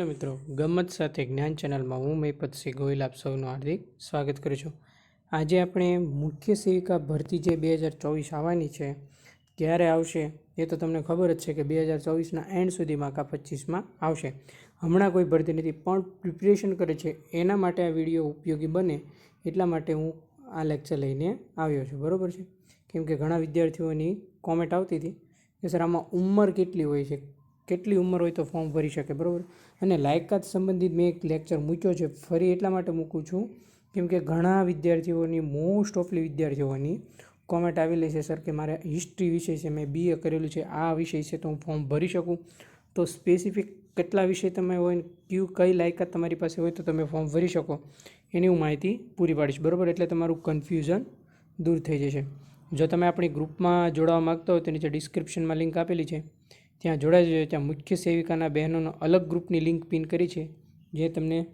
Hello મિત્રો ગમત સાથે જ્ઞાન ચેનલમાં હું મહિપતસિંહ ગોહિલ આપ સૌનું હાર્દિક સ્વાગત કરું છું. આજે આપણે મુખ્ય સેવિકા ભરતી જે બે હજાર ચોવીસ આવવાની છે, ક્યારે આવશે એ તો તમને ખબર જ છે કે બે હજાર ચોવીસના એન્ડ સુધીમાં કા પચીસમાં આવશે. હમણાં કોઈ ભરતી નથી, પણ પ્રિપરેશન કરે છે. એના માટે આ વીડિયો ઉપયોગી બને એટલા માટે હું આ લેક્ચર લઈને આવ્યો છું. બરાબર છે? કેમ કે ઘણા વિદ્યાર્થીઓની કોમેન્ટ આવતી હતી કે, સર, આમાં ઉંમર કેટલી હોય છે? કેટલી ઉંમર હોય તો ફોર્મ ભરી શકે? બરાબર? અને લાયકાત સંબંધિત મેં એક લેક્ચર મૂક્યો છે. ફરી એટલા માટે મૂકું છું, કેમ કે ઘણા વિદ્યાર્થીઓની મોસ્ટ ઓફલી વિદ્યાર્થીઓની કોમેન્ટ આવેલી છે સર કે મારે હિસ્ટ્રી વિષય છે, મેં બીએ કરેલું છે, આ વિષય છે તો હું ફોર્મ ભરી શકું? તો સ્પેસિફિક કેટલા વિષય તમે હોય કયું, કઈ લાયકાત તમારી પાસે હોય તો તમે ફોર્મ ભરી શકો. એની હું માહિતી પૂરી પાડીશ. બરાબર? એટલે તમારું કન્ફ્યુઝન દૂર થઈ જશે. જો તમે આપણી ગ્રુપમાં જોડાવા માગતા હો તો નીચે ડિસ્ક્રિપ્શનમાં લિંક આપેલી છે. ત્યાં જોડાઈ જજો. ત્યાં મુખ્ય સેવિકાના બહેનોનો અલગ ગ્રુપની લિંક પિન કરી છે, જે તમને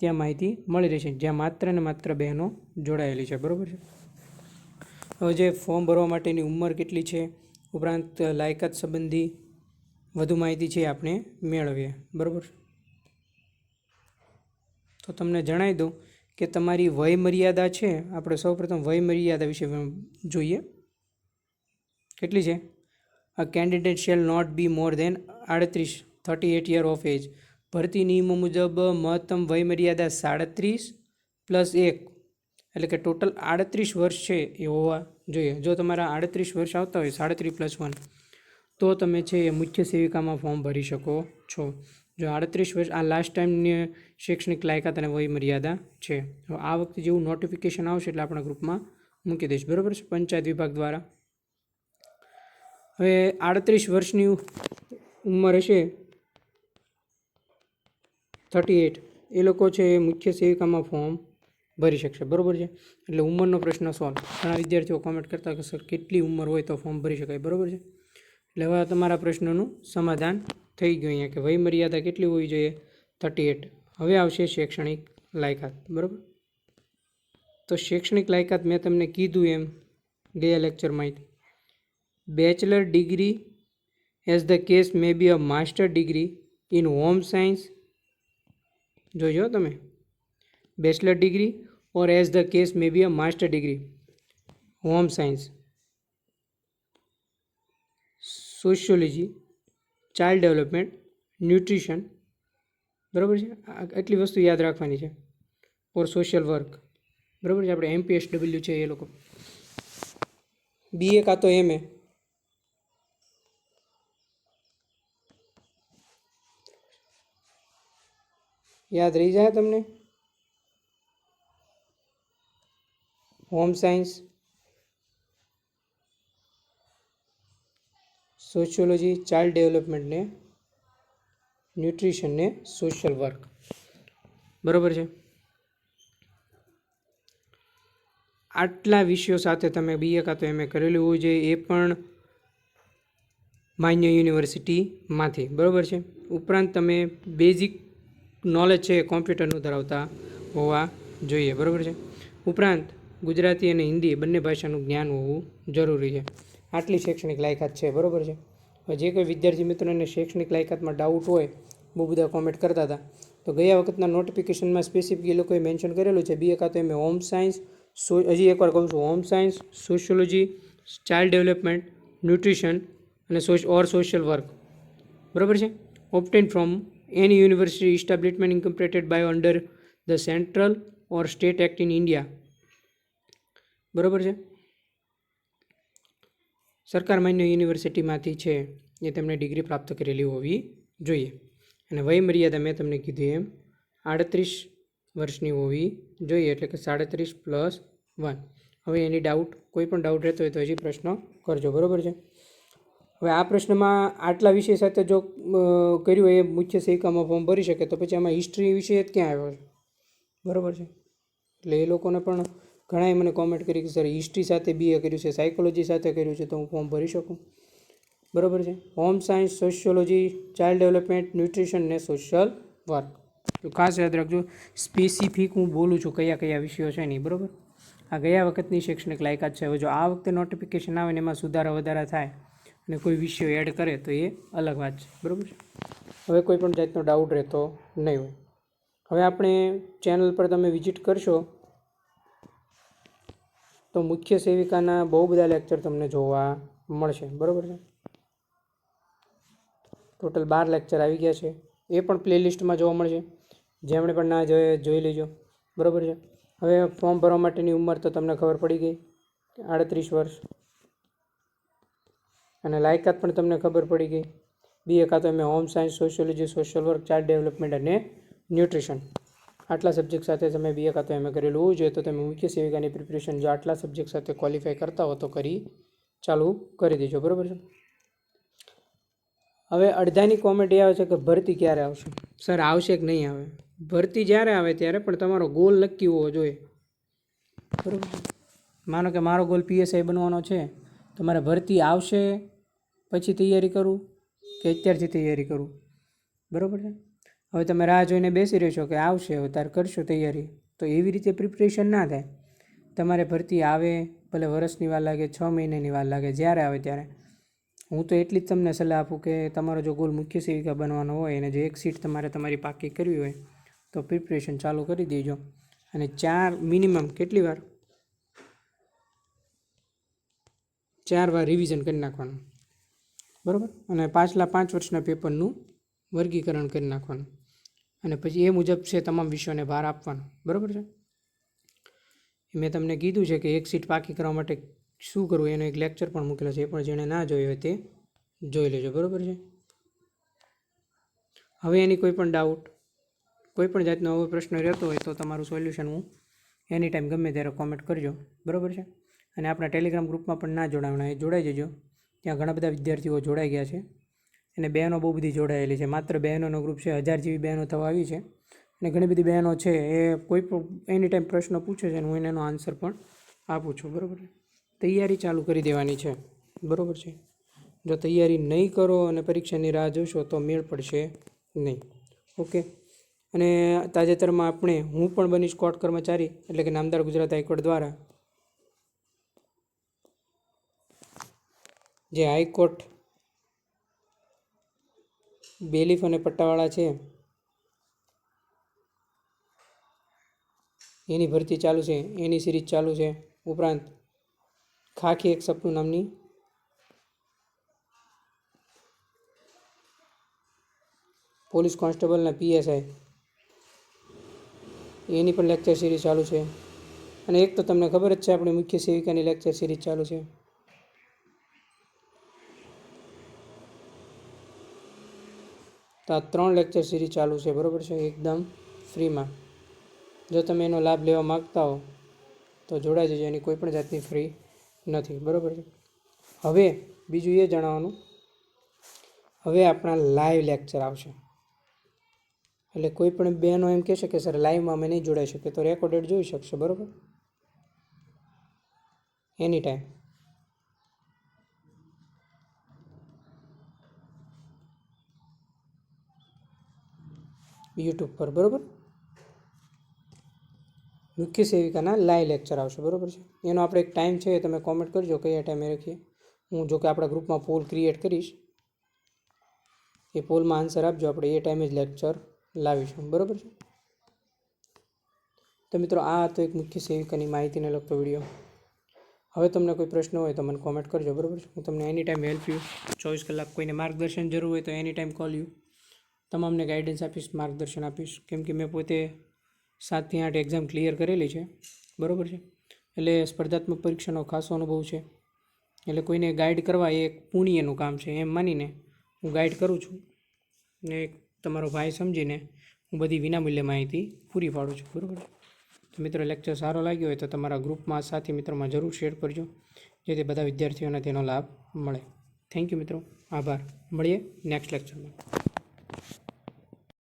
ત્યાં માહિતી મળી રહેશે. જ્યાં માત્ર ને માત્ર બહેનો જોડાયેલી છે. બરાબર છે? હવે જે ફોર્મ ભરવા માટેની ઉંમર કેટલી છે, ઉપરાંત લાયકાત સંબંધી વધુ માહિતી છે આપણે મેળવીએ. બરાબર તો તમને જણાવી દઉં કે તમારી વય મર્યાદા છે, આપણે સૌપ્રથમ વય મર્યાદા વિશે જોઈએ. કેટલી છે? A candidate shall not be more than આડત્રીસ thirty eight year of age ભરતી નિયમો મુજબ મહત્તમ વય મર્યાદા સાડત્રીસ પ્લસ એક. એટલે કે ટોટલ આડત્રીસ વર્ષ છે એ હોવા જોઈએ. જો તમારા આડત્રીસ વર્ષ આવતા હોય, સાડત્રીસ પ્લસ વન તો તમે છે એ મુખ્ય સેવિકામાં ફોર્મ ભરી શકો છો. જો આડત્રીસ વર્ષ, આ લાસ્ટ ટાઈમની શૈક્ષણિક લાયકાત અને વય મર્યાદા છે આ વખતે જેવું નોટિફિકેશન આવશે એટલે આપણા ગ્રુપમાં મૂકી દઈશ. બરાબર છે? પંચાયત વિભાગ દ્વારા. હવે આડત્રીસ વર્ષની ઉંમર હશે. Thirty eight. એ લોકો છે એ મુખ્ય સેવિકામાં ફોર્મ ભરી શકશે. બરાબર છે? એટલે ઉંમરનો પ્રશ્ન સોલ્વ ઘણા વિદ્યાર્થીઓ કોમેન્ટ કરતા કે, સર, કેટલી ઉંમર હોય તો ફોર્મ ભરી શકાય? બરાબર છે? એટલે હવે તમારા પ્રશ્નનું સમાધાન થઈ ગયું અહીંયા, કે વય મર્યાદા કેટલી હોવી જોઈએ? Thirty eight. હવે આવશે શૈક્ષણિક લાયકાત. બરાબર? તો શૈક્ષણિક લાયકાત મેં તમને કીધું એમ, ગયા લેક્ચરમાં bachelor degree as the case may be a master degree in home science જોજો તમે. Bachelor degree or as the case may be a master degree home science sociology child development nutrition બરાબર છે? આ એટલી વસ્તુ યાદ રાખવાની છે. ઓર સોશિયલ વર્ક બરાબર છે? આપણે એમપીએસ ડબલ્યુ છે એ લોકો. બીએ કાં તો એમએ યાદ રહી જાય તમને? હોમ સાયન્સ સોશિયોલોજી ચાઇલ્ડ ડેવલપમેન્ટને ન્યુટ્રિશનને સોશિયલ વર્ક બરાબર છે? આટલા વિષયો સાથે તમે બીએ કાં તો એમએ કરેલું હોવું જોઈએ, એ પણ માન્ય યુનિવર્સિટીમાંથી. બરાબર છે? ઉપરાંત તમે બેઝિક નોલેજ છે એ કોમ્પ્યુટરનું ધરાવતા હોવા જોઈએ, બરાબર છે? ઉપરાંત ગુજરાતી અને હિન્દી બંને ભાષાનું જ્ઞાન હોવું જરૂરી છે. આટલી શૈક્ષણિક લાયકાત છે, બરાબર છે? જે કોઈ વિદ્યાર્થી મિત્રોને શૈક્ષણિક લાયકાતમાં ડાઉટ હોય, બહુ બધા કોમેન્ટ કરતા હતા. તો ગયા વખતના નોટિફિકેશનમાં સ્પેસિફિક એ લોકોએ મેન્શન કરેલું છે બીએ કાં તો એમ હોમ સાયન્સ સો હજી એકવાર કહું છું home science sociology child development nutrition અને ઓર સોશિયલ વર્ક બરાબર છે? Obtained from any university establishment incorporated by under the central or state act in India બરાબર છે? સરકાર માન્ય યુનિવર્સિટીમાંથી છે એ તેમણે ડિગ્રી પ્રાપ્ત કરેલી હોવી જોઈએ. અને વય મર્યાદા મેં તમને કીધું એમ આડત્રીસ વર્ષની હોવી જોઈએ, એટલે કે સાડત્રીસ પ્લસ વન. હવે એની ડાઉટ કોઈ પણ ડાઉટ રહેતો હોય તો હજી પ્રશ્ન કરજો. બરાબર છે? હવે આ પ્રશ્નમાં આટલા વિષય સાથે જો કર્યું એ મુખ્ય સૈકામાં ફોર્મ ભરી શકે તો પછી આમાં હિસ્ટ્રી વિષય જ ક્યાં આવ્યો છે? બરાબર છે? એટલે એ લોકોને પણ ઘણાએ મને કોમેન્ટ કરી કે સર હિસ્ટ્રી સાથે બીએ કર્યું છે સાયકોલોજી સાથે કર્યું છે તો હું ફોર્મ ભરી શકું? બરાબર છે? Home science sociology child development nutrition ને સોશિયલ વર્ક તો ખાસ યાદ રાખજો સ્પેસિફિક હું બોલું છું કયા કયા વિષયો છે નહીં બરાબર? આ ગયા વખતની શૈક્ષણિક લાયકાત છે. હવે જો આ વખતે નોટિફિકેશન આવે ને એમાં સુધારા વધારા થાય અને કોઈ વિષયો એડ કરે તો એ અલગ વાત છે. બરાબર છે? હવે કોઈ પણ જાતનો ડાઉટ રહેતો નહીં હોય. હવે આપણે ચેનલ પર તમે વિઝિટ કરશો, તો મુખ્ય સેવિકાના બહુ બધા લેક્ચર તમને જોવા મળશે. બરાબર છે? ટોટલ બાર લેક્ચર આવી ગયા છે. એ પણ પ્લેલિસ્ટમાં જોવા મળશે. જેમણે પણ ના જોઈએ જોઈ લેજો. બરાબર છે? હવે ફોર્મ ભરવા માટેની ઉંમર તો તમને ખબર પડી ગઈ આડત્રીસ વર્ષ. અને લાયકાત પણ તમને ખબર પડી ગઈ. બી કાં તો મેં home science, sociology, social work child development અને ન્યુટ્રિશન. આટલા સબ્જેક્ટ સાથે તમે બીએ કાં તો એમ કરેલું હોવું જોઈએ તો તમે મુખ્ય સેવિકાની પ્રિપરેશન જો આટલા સબ્જેક્ટ સાથે ક્વોલિફાય કરતા હો તો કરી, ચાલુ કરી દેજો. બરાબર છે? હવે અડધાની કોમેન્ટ એ આવે છે કે ભરતી ક્યારે આવશે? સર, આવશે કે નહીં આવે? ભરતી જ્યારે આવે ત્યારે પણ તમારો ગોલ નક્કી હોવો જોઈએ. બરાબર માનો કે મારો ગોલ પીએસઆઈ બનવાનો છે. તો મારે ભરતી આવશે પછી તૈયારી કરું કે અત્યારથી તૈયારી કરું? બરાબર છે? હવે તમે રાહ જોઈને બેસી રહેશો કે આવશે, હવે તાર કરશો તૈયારી. તો એવી રીતે પ્રિપરેશન ના થાય. તમારે ભરતી આવે, ભલે વર્ષની વાર લાગે, છ મહિનાની વાર લાગે, જ્યારે આવે ત્યારે. હું તો એટલી જ તમને સલાહ આપું કે તમારો જો ગોલ મુખ્ય સેવિકા બનવાનો હોય અને જો એક સીટ તમારે તમારી પાકી કરવી હોય, તો પ્રિપરેશન ચાલુ કરી દેજો. અને ચાર મિનિમમ કેટલી વાર? ચાર વાર રિવિઝન કરી નાખવાનું. બરાબર? અને પાછલા પાંચ વર્ષના પેપરનું વર્ગીકરણ કરી નાખવાનું. અને પછી એ મુજબ છે તમામ વિષયોને ભાર આપવાનો. બરાબર છે? મેં તમને કીધું છે કે એક સીટ પાકી કરવા માટે શું કરવું? એનો એક લેક્ચર પણ મૂકેલો છે. એ પણ જેણે ના જોયો હોય તે જોઈ લેજો. બરાબર છે? હવે એની કોઈ પણ ડાઉટ કોઈ પણ જાતનો હવે પ્રશ્ન રહેતો હોય તો તમારું સોલ્યુશન હું એની ટાઈમ ગમે ત્યારે કોમેન્ટ કરજો. બરાબર છે? અને આપણા ટેલિગ્રામ ગ્રુપમાં પણ ના જોડાવણા એ જોડાઈ જજો. ત્યાં ઘણા બધા વિદ્યાર્થીઓ જોડાઈ ગયા છે અને બહેનો બહુ બધી જોડાયેલી છે. માત્ર બહેનોનો ગ્રુપ છે, હજાર જેવી બહેનો થવા આવી છે અને ઘણી બધી બહેનો છે એ કોઈ પણ એની ટાઈમ પ્રશ્ન પૂછે છે અને હું એને આન્સર પણ આપું છું. બરાબર તૈયારી ચાલુ કરી દેવાની છે. બરાબર છે? જો તૈયારી નહીં કરો અને પરીક્ષાની રાહ જોશો તો મેળ પડશે નહીં. ઓકે? અને તાજેતરમાં આપણે હું પણ બનીશ કોર્ટ કર્મચારી એટલે કે નામદાર ગુજરાત હાઈકોર્ટ દ્વારા જે હાઈકોર્ટ બેલીફ અને પટ્ટાવાળા છે, એની ભરતી ચાલુ છે, એની સિરીઝ ચાલુ છે. ઉપરાંત ખાખી એક સપનું નામની પોલીસ કોન્સ્ટેબલના પીએસઆઈ. એની પણ લેક્ચર સિરીઝ ચાલુ છે. અને એક તો તમને ખબર જ છે, આપણી મુખ્ય સેવિકાની લેક્ચર સિરીઝ ચાલુ છે. તો આ ત્રણ લેક્ચર સિરીઝ ચાલુ છે, બરાબર છે? એકદમ ફ્રીમાં જો તમે એનો લાભ લેવા માગતા હો, તો જોડાઈ જજો, એની કોઈ પણ જાતની ફ્રી નથી, બરાબર છે? હવે બીજું એ જણાવવાનું, હવે આપણા લાઈવ લેક્ચર આવશે. એટલે કોઈ પણ બહેનો એમ કહેશે કે, સર લાઈવમાં અમે નહીં જોડાઈ શકીએ. તો રેકોર્ડેડ જોઈ શકશે, બરાબર? એની ટાઈમ યુટ્યુબ પર, બરાબર? મુખ્ય સેવિકાના લાઈવ લેક્ચર આવશે, બરાબર છે? એનો આપણે એક ટાઈમ છે તમે કોમેન્ટ કરજો, કયા ટાઈમે રાખીએ. હું જો કે આપણા ગ્રુપમાં પોલ ક્રિએટ કરીશ, એ પોલમાં આન્સર આપજો, આપણે એ ટાઈમે જ લેક્ચર લાવીશું, બરાબર છે? તો મિત્રો, આ હતો એક મુખ્ય સેવિકાની માહિતીને લગતો વીડિયો હવે તમને કોઈ પ્રશ્ન હોય તો મને કોમેન્ટ કરજો, બરાબર છે? હું તમને એની ટાઈમ હેલ્પ યુ ચોવીસ કલાક કોઈને માર્ગદર્શન જરૂર હોય તો એની ટાઈમ કોલ યુ તમામને ગાઈડન્સ આપીશ, માર્ગદર્શન આપીશ. કેમ કે મેં પોતે સાતથી આઠ એક્ઝામ ક્લિયર કરેલી છે. બરાબર છે? એટલે સ્પર્ધાત્મક પરીક્ષાનો ખાસો અનુભવ છે. એટલે કોઈને ગાઈડ કરવા એ એક પુણ્યનું કામ છે, એમ માનીને હું ગાઈડ કરું છું. ને તમારો ભાઈ સમજીને હું બધી વિનામૂલ્ય માહિતી પૂરી પાડું છું. બરાબર છે? તો મિત્રો લેક્ચર સારો લાગ્યો હોય તો તમારા ગ્રુપમાં સાથી મિત્રોમાં જરૂર શેર કરજો, જેથી બધા વિદ્યાર્થીઓને તેનો લાભ મળે. થેન્ક યુ મિત્રો. આભાર. મળીએ નેક્સ્ટ લેક્ચરમાં